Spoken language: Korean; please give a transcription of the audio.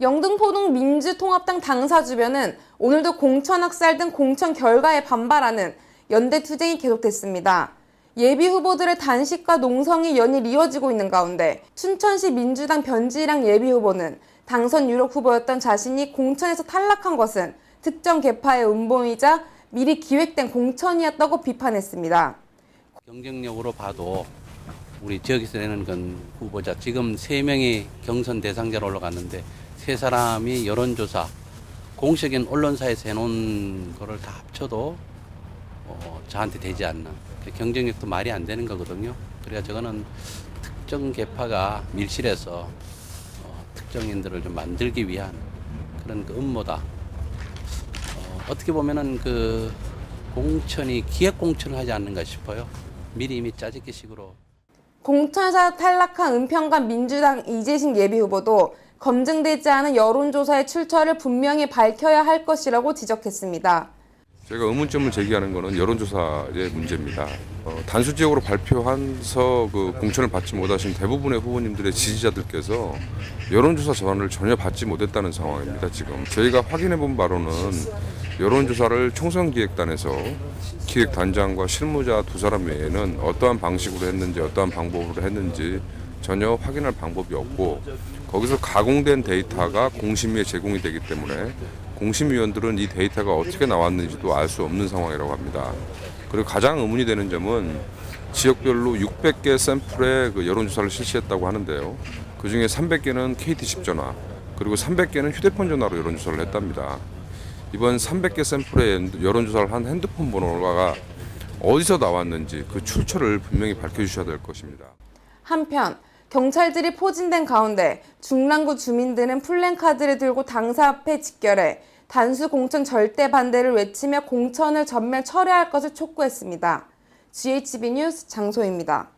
영등포동 민주통합당 당사 주변은 오늘도 공천 학살 등 공천 결과에 반발하는 연대 투쟁이 계속됐습니다. 예비 후보들의 단식과 농성이 연일 이어지고 있는 가운데 춘천시 민주당 변지랑 예비 후보는 당선 유력 후보였던 자신이 공천에서 탈락한 것은 특정 계파의 음봉이자 미리 기획된 공천이었다고 비판했습니다. 경쟁력으로 봐도 우리 지역에서 내는 건 후보자 지금 세 명이 경선 대상자로 올라갔는데 세 사람이 여론조사 공식인 언론사에서 해놓은 거를 다 합쳐도 어, 저한테 되지 않나 그 경쟁력도 말이 안 되는 거거든요. 그래야 저거는 특정 계파가 밀실해서 어, 특정인들을 좀 만들기 위한 그런 그 음모다. 어, 어떻게 보면은 그 공천이 기획 공천을 하지 않는가 싶어요. 미리 이미 짜집기 식으로 공천에서 탈락한 은평관 민주당 이재식 예비 후보도 검증되지 않은 여론조사의 출처를 분명히 밝혀야 할 것이라고 지적했습니다. 제가 의문점을 제기하는 것은 여론조사의 문제입니다. 어, 단수 지역으로 발표한서 그 공천을 받지 못하신 대부분의 후보님들의 지지자들께서 여론조사 전환을 전혀 받지 못했다는 상황입니다. 지금 저희가 확인해 본 바로는 여론조사를 총선기획단에서 기획단장과 실무자 두 사람 외에는 어떠한 방식으로 했는지 어떠한 방법으로 했는지 전혀 확인할 방법이 없고 거기서 가공된 데이터가 공심위에 제공이 되기 때문에 공심위원들은 이 데이터가 어떻게 나왔는지도 알 수 없는 상황이라고 합니다. 그리고 가장 의문이 되는 점은 지역별로 600개 샘플의 그 여론조사를 실시했다고 하는데요. 그 중에 300개는 KT 집 전화, 그리고 300개는 휴대폰 전화로 여론조사를 했답니다. 이번 300개 샘플의 여론조사를 한 핸드폰 번호가 어디서 나왔는지 그 출처를 분명히 밝혀주셔야 될 것입니다. 한편 경찰들이 포진된 가운데 중랑구 주민들은 플랜카드를 들고 당사 앞에 직결해 단수 공천 절대 반대를 외치며 공천을 전면 철회할 것을 촉구했습니다. GHB 뉴스 장소입니다.